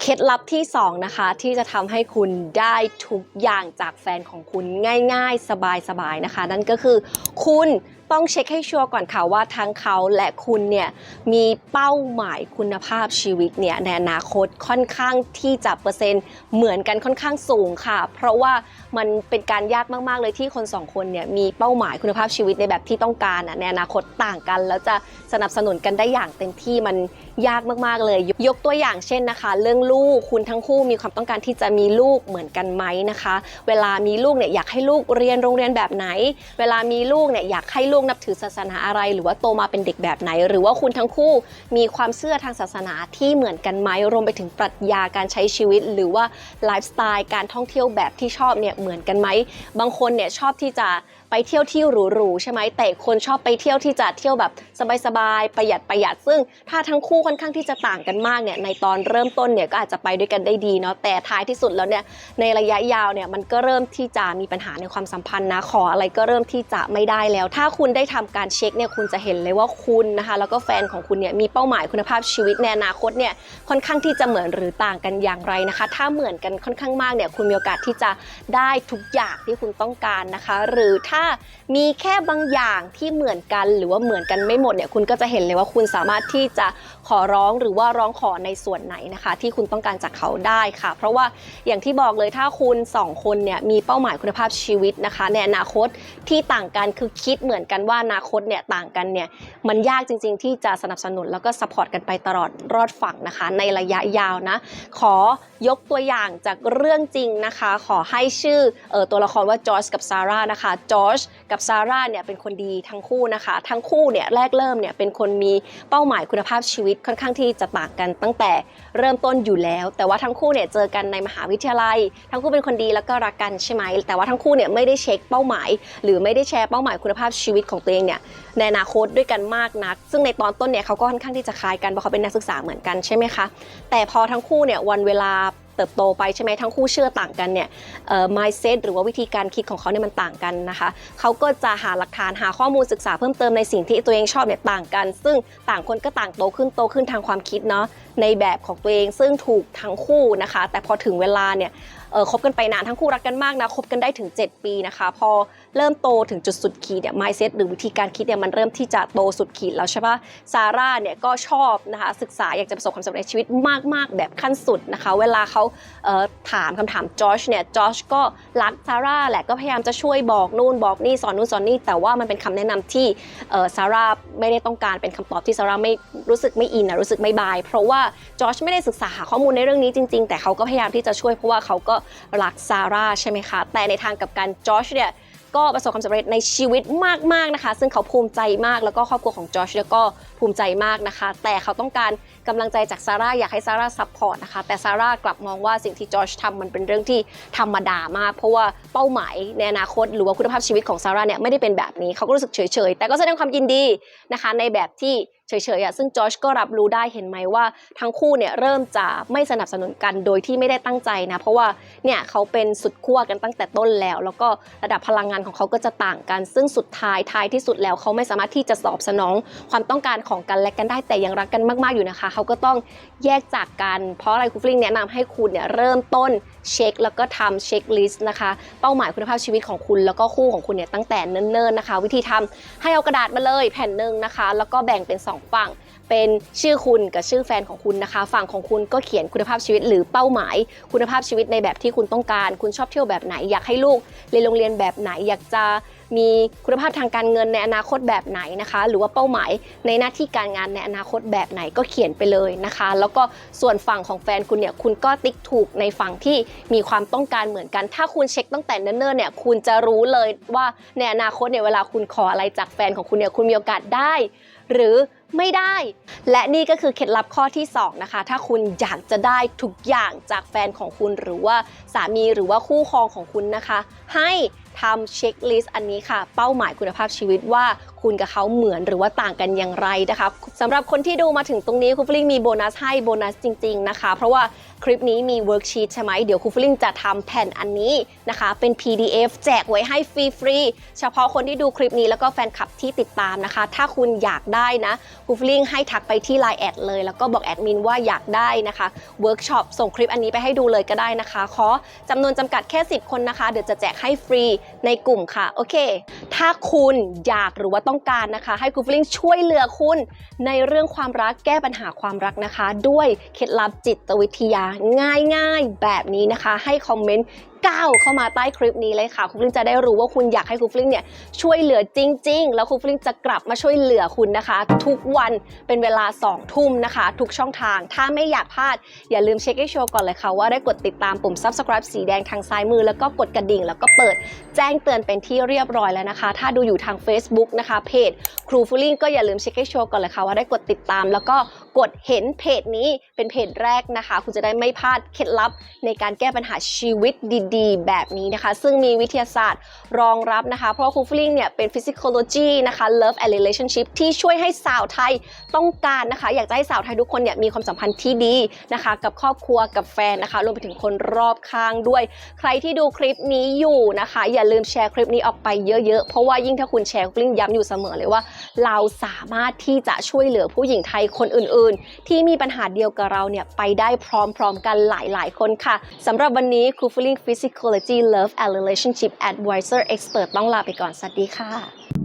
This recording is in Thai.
เคล็ดลับที่สองนะคะ ที่จะทำให้คุณได้ทุกอย่างจากแฟนของคุณง่าย ๆ สบายๆนะคะ นั่นก็คือคุณ ต้องเช็คให้ชัวร์ก่อนค่ะว่าทั้งเขาและคุณเนี่ยมีเป้าหมายคุณภาพชีวิตเนี่ยในอนาคตค่อนข้างที่จะเปอร์เซ็นต์เหมือนกันค่อนข้างสูงค่ะ เพราะว่ามันเป็นการยากมากๆเลยที่คนสองคนเนี่ยมีเป้าหมายคุณภาพชีวิตในแบบที่ต้องการอะในอนาคตต่างกัน แล้วจะสนับสนุนกันได้อย่างเต็มที่มันยากมากๆเลย ยกตัวอย่างเช่นนะคะ เรื่องลูกคุณทั้งคู่มีความต้องการที่จะมีลูกเหมือนกันไหมนะคะ เวลามีลูกเนี่ยอยากให้ลูกเรียนโรงเรียนแบบไหน เวลามีลูกเนี่ยอยากให้ลูกนับถือศาสนาอะไร หรือว่าโตมาเป็นเด็กแบบไหน หรือว่าคุณทั้งคู่มีความเชื่อทางศาสนาที่เหมือนกันไหมรวมไปถึงปรัชญาการใช้ชีวิต หรือว่าไลฟ์สไตล์การท่องเที่ยวแบบที่ชอบเนี่ยเหมือนกันไหมบางคนเนี่ยชอบที่จะ ไปเที่ยวที่หรูๆใช่ไหมแต่คนชอบไปเที่ยวที่จะเที่ยวแบบสบายๆประหยัดประหยัดซึ่ง ถ้าทั้งคู่ค่อนข้างที่จะต่างกันมากเนี่ยในตอนเริ่มต้นเนี่ยก็อาจจะไปด้วยกันได้ดีเนาะแต่ท้ายที่สุดแล้วเนี่ยในระยะยาวเนี่ยมันก็เริ่มที่จะมีปัญหาในความสัมพันธ์นะขออะไรก็เริ่มที่จะไม่ได้แล้ว ถ้าคุณได้ทำการเช็คเนี่ยคุณจะเห็นเลยว่าคุณนะคะแล้วก็แฟนของคุณเนี่ยมีเป้าหมายคุณภาพชีวิตในอนาคตเนี่ยค่อนข้างที่จะเหมือนหรือต่างกันอย่างไรนะคะ ถ้าเหมือนกันค่อนข้างมากเนี่ยคุณมีโอกาสที่จะได้ทุกอย่างที่คุณต้องการนะคะ หรือถ้ามีแค่บางอย่างที่เหมือนกัน หรือว่าเหมือนกันไม่หมดเนี่ยคุณก็จะเห็นเลยว่าคุณสามารถที่จะขอร้องหรือว่าร้องขอในส่วนไหนนะคะ ที่คุณต้องการจากเขาได้ค่ะ เพราะว่าอย่างที่บอกเลยถ้าคุณสองคนเนี่ยมีเป้าหมายคุณภาพชีวิตนะคะ ในอนาคตที่ต่างกันคือคิดเหมือนกันว่าอนาคตเนี่ยต่างกันเนี่ยมันยากจริง ๆ ที่จะสนับสนุนแล้วก็สปอร์ตกันไปตลอดรอดฝั่งนะคะ ในระยะยาวนะ ขอยกตัวอย่างจากเรื่องจริงนะคะ ขอให้ชื่อออตัวละครว่าจอร์จกับซาร่านะคะจอร์จกับซาร่าเนี่ยเป็นคนดีทั้งคู่นะคะ ทั้งคู่เนี่ยแรกเริ่มเนี่ยเป็นคนมีเป้าหมายคุณภาพชีวิตค่อนข้างที่จะต่างกันตั้งแต่เริ่มต้นอยู่แล้ว แต่ว่าทั้งคู่เนี่ยเจอกันในมหาวิทยาลัย ทั้งคู่เป็นคนดีแล้วก็รักกันใช่ไหมแต่ว่าทั้งคู่เนี่ยไม่ได้เช็คเป้าหมาย หรือไม่ได้แชร์เป้าหมายคุณภาพชีวิตของตัวเองเนี่ยในอนาคตด้วยกันมากนัก ซึ่งในตอนต้นเนี่ยเขาก็ค่อนข้างที่จะคล้ายกันเพราะเขาเป็นนักศึกษาเหมือนกันใช่ไหมคะแต่พอทั้งคู่เนี่ยวันเวลา เติบโตไปใช่ไหมทั้งคู่เชื่อต่างกันเนี่ยเอ่อ mindset หรือว่าวิธีการคิดของเขาเนี่ยมันต่างกันนะคะเขาก็จะหาหลักฐานหาข้อมูลศึกษาเพิ่มเติมในสิ่งที่ตัวเองชอบเนี่ยต่างกัน ซึ่งต่างคนก็ต่างโตขึ้นโตขึ้นทางความคิดเนาะ ในแบบของตัวเองซึ่งถูกทั้งคู่นะคะ แต่พอถึงเวลาเนี่ยเออคบกันไปนานทั้งคู่รักกันมากนะคบกันได้ถึง 7 ปีนะคะ พอเริ่มโตถึงจุดสุดขีดเนี่ย mindset หรือวิธีการคิดเนี่ยมันเริ่มที่จะโตสุดขีดแล้วใช่ปะซาร่าเนี่ยก็ชอบนะคะศึกษาอยากจะประสบความสำเร็จในชีวิตมาก ๆ แบบขั้นสุดนะคะ เวลาเขาเอ่อถามคำถามจอชเนี่ยจอชก็รักซาร่าแหละก็พยายามจะช่วยบอกนู่นบอกนี่สอนนู่นสอนนี่แต่ว่ามันเป็นคำแนะนำที่เอ่อซาร่าไม่ได้ต้องการเป็นคำตอบที่ซาร่าไม่รู้สึกไม่อินนะรู้สึกไม่บาย เพราะว่าจอชไม่ได้ศึกษาหาข้อมูลในเรื่องนี้จริง ๆ แต่เขาก็พยายามที่จะช่วยเพราะว่าเขาก็รักซาร่าใช่ไหมคะ แต่ในทางกับการจอชเนี่ยก็ประสบความสำเร็จในชีวิตมากๆนะคะ ซึ่งเขาภูมิใจมากแล้วก็ครอบครัวของจอชก็ ภูมิใจมากนะคะ แต่เขาต้องการกำลังใจจากซาร่าอยากให้ซาร่าซัพพอร์ตนะคะ แต่ซาร่ากลับมองว่าสิ่งที่จอชทำมันเป็นเรื่องที่ธรรมดามาก เพราะว่าเป้าหมายในอนาคตหรือว่าคุณภาพชีวิตของซาร่าเนี่ยไม่ได้เป็นแบบนี้เขาก็รู้สึกเฉยๆ แต่ก็แสดงความยินดีนะคะในแบบที่เฉยๆอะซึ่งจอชก็รับรู้ได้เห็นไหมว่าทั้งคู่เนี่ยเริ่มจะไม่สนับสนุนกันโดยที่ไม่ได้ตั้งใจนะ เพราะว่าเนี่ยเขาเป็นสุดขั้วกันตั้งแต่ต้นแล้ว แล้วก็ระดับพลังงานของเขาก็จะต่างกัน ซึ่งสุดท้ายท้ายที่สุดแล้วเขาไม่สามารถที่จะตอบสนองความต้องการของกันและกันได้แต่ยังรักกันมากๆอยู่นะคะ เขาก็ต้องแยกจากกัน เพราะอะไรคุณฟลิงแนะนำให้คุณเนี่ยเริ่มต้นเช็ค แล้วก็ทำเช็คลิสต์นะคะ เป้าหมายคุณภาพชีวิตของคุณแล้วก็คู่ของคุณเนี่ยตั้งแต่เนิ่นๆนะคะ วิธีทำให้เอากระดาษมาเลยแผ่นหนึ่งนะคะ แล้วก็แบ่งเป็นสองฝั่งเป็นชื่อคุณกับชื่อแฟนของคุณนะคะ ฝั่งของคุณก็เขียนคุณภาพชีวิตหรือเป้าหมาย คุณภาพชีวิตในแบบที่คุณต้องการ คุณชอบเที่ยวแบบไหน อยากให้ลูกเรียนโรงเรียนแบบไหนอยากจะ มีคุณภาพทางการเงินในอนาคตแบบไหนนะคะ หรือว่าเป้าหมายในหน้าที่การงานในอนาคตแบบไหนก็เขียนไปเลยนะคะ แล้วก็ส่วนฝั่งของแฟนคุณเนี่ยคุณก็ติ๊กถูกในฝั่งที่มีความต้องการเหมือนกัน ถ้าคุณเช็คตั้งแต่เนิ่นๆเนี่ยคุณจะรู้เลยว่าในอนาคตเนี่ยเวลาคุณขออะไรจากแฟนของคุณเนี่ยคุณมีโอกาสได้ หรือไม่ได้ และนี่ก็คือเคล็ดลับข้อที่ 2 นะคะ ถ้าคุณอยากจะได้ทุกอย่างจากแฟนของคุณหรือว่าสามีหรือว่าคู่ครองของคุณนะคะ ให้ ทำเช็คลิสต์อันนี้ค่ะ เป้าหมายคุณภาพชีวิตว่าคุณกับเขาเหมือนหรือว่าต่างกันอย่างไรนะคะสำหรับคนที่ดูมาถึงตรงนี้ครูฟลิงมีโบนัสให้โบนัสจริง ๆนะคะ เพราะว่าคลิปนี้มีเวิร์กชีตใช่ไหมเดี๋ยวครูฟลิงจะทำแผ่นอันนี้นะคะ เป็น PDF แจกไว้ให้ฟรีๆเฉพาะคนที่ดูคลิปนี้แล้วก็แฟนคลับที่ติดตามนะคะ ถ้าคุณอยากได้นะครูฟลิงให้ทักไปที่ Line แอดเลย แล้วก็บอกแอดมินว่าอยากได้นะคะเวิร์กช็อปส่งคลิปอันนี้ไปให้ดูเลยก็ได้นะคะขอจำนวนจำกัดแค่ 10 คนนะคะ เดี๋ยวจะแจกให้ฟรีในกลุ่มค่ะ โอเค ถ้าคุณอยากหรือว่าต้องการนะคะ ให้ครูฟลิงช่วยเหลือคุณในเรื่องความรักแก้ปัญหาความรักนะคะ ด้วยเคล็ดลับจิตวิทยาง่ายๆ แบบนี้นะคะ ให้คอมเมนต์ ก้าวเข้ามาใต้คลิปนี้เลยค่ะครูฟลิงจะได้รู้ว่าคุณอยากให้ครูฟลิงเนี่ยช่วยเหลือจริง ๆ แล้วครูฟลิงจะกลับมาช่วยเหลือคุณนะคะ ทุกวันเป็นเวลา2ทุ่มนะคะ ทุกช่องทาง ถ้าไม่อยากพลาด อย่าลืมเช็คให้ชัวร์ก่อนเลยค่ะว่าได้กดติดตามปุ่ม subscribe สีแดงทางซ้ายมือแล้วก็กดกระดิ่ง แล้วก็เปิดแจ้งเตือนเป็นที่เรียบร้อยแล้วนะคะ ถ้าดูอยู่ทาง Facebook นะคะเพจครูฟลิงก็อย่าลืมเช็คให้ชัวร์ก่อนเลยค่ะว่าได้กดติดตามแล้วก็ กดเห็นเพจนี้เป็นเพจแรกนะคะ คุณจะได้ไม่พลาดเคล็ดลับในการแก้ปัญหาชีวิตดีๆ แบบนี้นะคะ ซึ่งมีวิทยาศาสตร์รองรับนะคะ เพราะครูฟลิงเนี่ยเป็น physiology นะคะ love and relationship ที่ช่วยให้สาวไทยต้องการนะคะ อยากจะให้สาวไทยทุกคนเนี่ยมีความสัมพันธ์ที่ดีนะคะ กับครอบครัวกับแฟนนะคะรวมไปถึงคนรอบข้างด้วย ใครที่ดูคลิปนี้อยู่นะคะ อย่าลืมแชร์คลิปนี้ออกไปเยอะๆ เพราะว่ายิ่งถ้าคุณแชร์คลิปย้ำอยู่เสมอเลยว่า เราสามารถที่จะช่วยเหลือผู้หญิงไทยคนอื่นๆที่มีปัญหาเดียวกับเราเนี่ยไปได้พร้อมๆกันหลายๆ คนค่ะสำหรับวันนี้ครูฟิลิง Physiology Love and Relationship Advisor Expert ต้องลาไปก่อน สวัสดีค่ะ